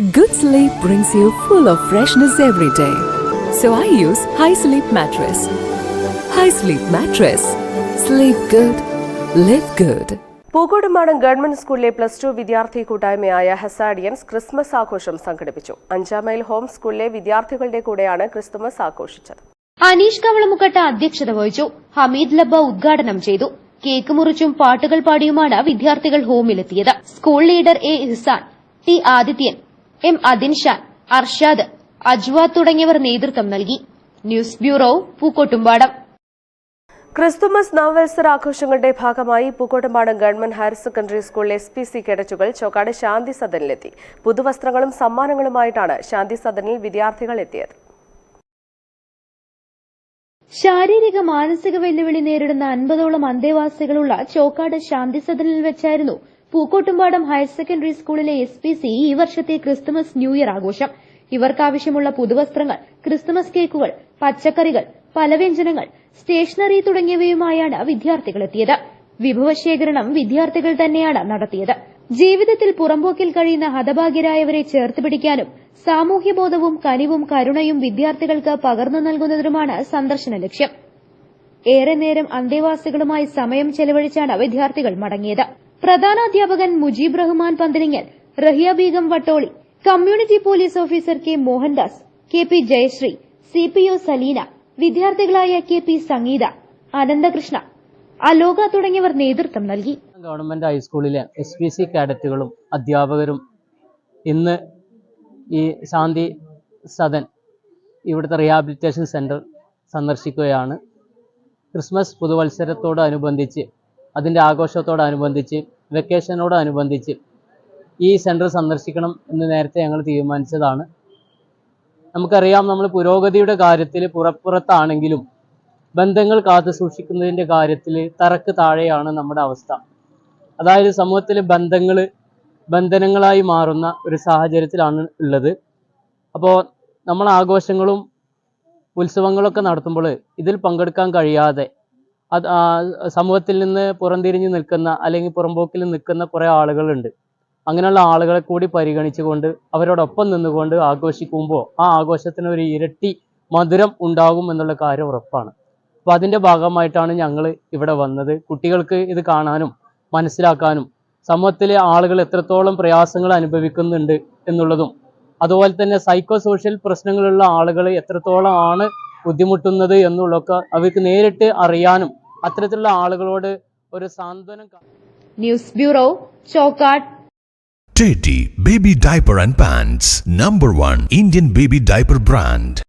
Good sleep brings you full of freshness every day. So I use High Sleep Mattress. High Sleep Mattress. Sleep good. Live good. Pookkottumpadam government സ്കൂളിലെ plus two വിദ്യാർത്ഥി കൂട്ടായ്മയായ ഹസാഡിയൻസ് Christmas ആഘോഷം സംഘടിപ്പിച്ചു അഞ്ചാം mile home സ്കൂളിലെ വിദ്യാർത്ഥികളുടെ കൂടെയാണ് Christmas ആഘോഷിച്ചത് അനീഷ് കവളമുക്കട്ട അധ്യക്ഷത വഹിച്ചു ഹമീദ് ലബ്ബ ഉദ്ഘാടനം ചെയ്തു കേക്ക് മുറിച്ചും പാട്ടുകൾ പാടിയുമാണ് വിദ്യാർത്ഥികൾ ഹോമിലെത്തിയത് school leader A Ihsan T Adithyan M Adinshan Arshad Ajwad തുടങ്ങിയവർ നേതൃത്വം നൽകി. News bureau Pookkottumpadam. ക്രിസ്തുമസ് നവവത്സരാഘോഷങ്ങളുടെ ഭാഗമായി Pookkottumpadam government higher secondary school S P C കേഡറ്റുകൾ Chokkad ശാന്തി സദനിലെത്തി. പുതുവസ്ത്രങ്ങളും സമ്മാനങ്ങളുമായിട്ടാണ് ശാന്തി സദനിൽ വിദ്യാർത്ഥികൾ എത്തിയത്. ശാരീരിക മാനസിക വെല്ലുവിളി നേരിടുന്ന അൻപതോളം അന്തേവാസികളുള്ള ചോക്കാട് ശാന്തി സദനിൽ വെച്ചായിരുന്നു പൂക്കോട്ടുംപാടം ഹയർ സെക്കൻഡറി സ്കൂളിലെ എസ് പി സി ഈ വർഷത്തെ ക്രിസ്തുമസ് ന്യൂ ഇയർ ആഘോഷം. ഇവർക്കാവശ്യമുള്ള പുതുവസ്ത്രങ്ങൾ ക്രിസ്തുമസ് കേക്കുകൾ പച്ചക്കറികൾ പലവ്യഞ്ജനങ്ങൾ സ്റ്റേഷനറി തുടങ്ങിയവയുമായാണ് വിദ്യാർത്ഥികൾ എത്തിയത് വിഭവശേഖരണം വിദ്യാർത്ഥികൾ തന്നെയാണ് നടത്തിയത്. ജീവിതത്തിൽ പുറമ്പോക്കിൽ കഴിയുന്ന ഹതഭാഗ്യരായവരെ ചേർത്ത് പിടിക്കാനും സാമൂഹ്യബോധവും കനിവും കരുണയും വിദ്യാർത്ഥികൾക്ക് പകർന്നു നൽകുന്നതിനുമാണ് സന്ദർശന ലക്ഷ്യം. ഏറെ നേരം അന്തേവാസികളുമായി സമയം ചെലവഴിച്ചാണ് വിദ്യാർത്ഥികൾ മടങ്ങിയത്. പ്രധാനാധ്യാപകൻ Mujeeb Rahman Panthalingal Rahiya Begum Vattoli community police officer K Mohandas K P Jayasree C P O Saleena വിദ്യാർത്ഥികളായ K P Sangeetha Ananthakrishna. Aloka തുടങ്ങിയവർ നേതൃത്വം നൽകി. ഗവൺമെന്റ് ഹൈസ്കൂളിലെ എസ് പി സി കാഡറ്റുകളും അധ്യാപകരും ഇന്ന് ഈ ശാന്തി സദൻ ഇവിടുത്തെ റിഹാബിലിറ്റേഷൻ സെന്റർ സന്ദർശിക്കുകയാണ്. ക്രിസ്മസ് പുതുവത്സരത്തോടനുബന്ധിച്ച് അതിന്റെ ആഘോഷത്തോടനുബന്ധിച്ച് വെക്കേഷനോടനുബന്ധിച്ച് ഈ സെന്റർ സന്ദർശിക്കണം എന്ന് നേരത്തെ ഞങ്ങൾ തീരുമാനിച്ചതാണ്. നമുക്കറിയാം നമ്മൾ പുരോഗതിയുടെ കാര്യത്തിൽ പുറപ്പുറത്താണെങ്കിലും ബന്ധങ്ങൾ കാത്തു സൂക്ഷിക്കുന്നതിന്റെ കാര്യത്തിൽ തറക്ക് താഴെയാണ് നമ്മുടെ അവസ്ഥ. അതായത് സമൂഹത്തിൽ ബന്ധങ്ങൾ ബന്ധനങ്ങളായി മാറുന്ന ഒരു സാഹചര്യത്തിലാണ് ഉള്ളത്. അപ്പോൾ നമ്മൾ ആഘോഷങ്ങളും ഉത്സവങ്ങളൊക്കെ നടത്തുമ്പോൾ ഇതിൽ പങ്കെടുക്കാൻ കഴിയാതെ അത് സമൂഹത്തിൽ നിന്ന് പുറംതിരിഞ്ഞ് നിൽക്കുന്ന അല്ലെങ്കിൽ പുറമ്പോക്കിൽ നിൽക്കുന്ന കുറേ ആളുകളുണ്ട്. അങ്ങനെയുള്ള ആളുകളെ കൂടി പരിഗണിച്ചുകൊണ്ട് അവരോടൊപ്പം നിന്നുകൊണ്ട് ആഘോഷിക്കുമ്പോൾ ആ ആഘോഷത്തിന് ഒരു ഇരട്ടി മധുരം ഉണ്ടാകും എന്നുള്ള കാര്യം ഉറപ്പാണ്. അപ്പോൾ അതിന്റെ ഭാഗമായിട്ടാണ് ഞങ്ങൾ ഇവിടെ വന്നത്. കുട്ടികൾക്ക് ഇത് കാണാനും മനസ്സിലാക്കാനും സമൂഹത്തിലെ ആളുകൾ എത്രത്തോളം പ്രയാസങ്ങൾ അനുഭവിക്കുന്നുണ്ട് എന്നുള്ളതും അതുപോലെ തന്നെ സൈക്കോ സോഷ്യൽ പ്രശ്നങ്ങളുള്ള ആളുകൾ എത്രത്തോളം ആണ് ബുദ്ധിമുട്ടുന്നത് എന്നുള്ളതൊക്കെ അവർക്ക് നേരിട്ട് അറിയാനും അത്തരത്തിലുള്ള ആളുകളോട് ഒരു സാന്ത്വനം news bureau Chokkad Teddy Baby Diaper and Pants, number one Indian baby diaper brand.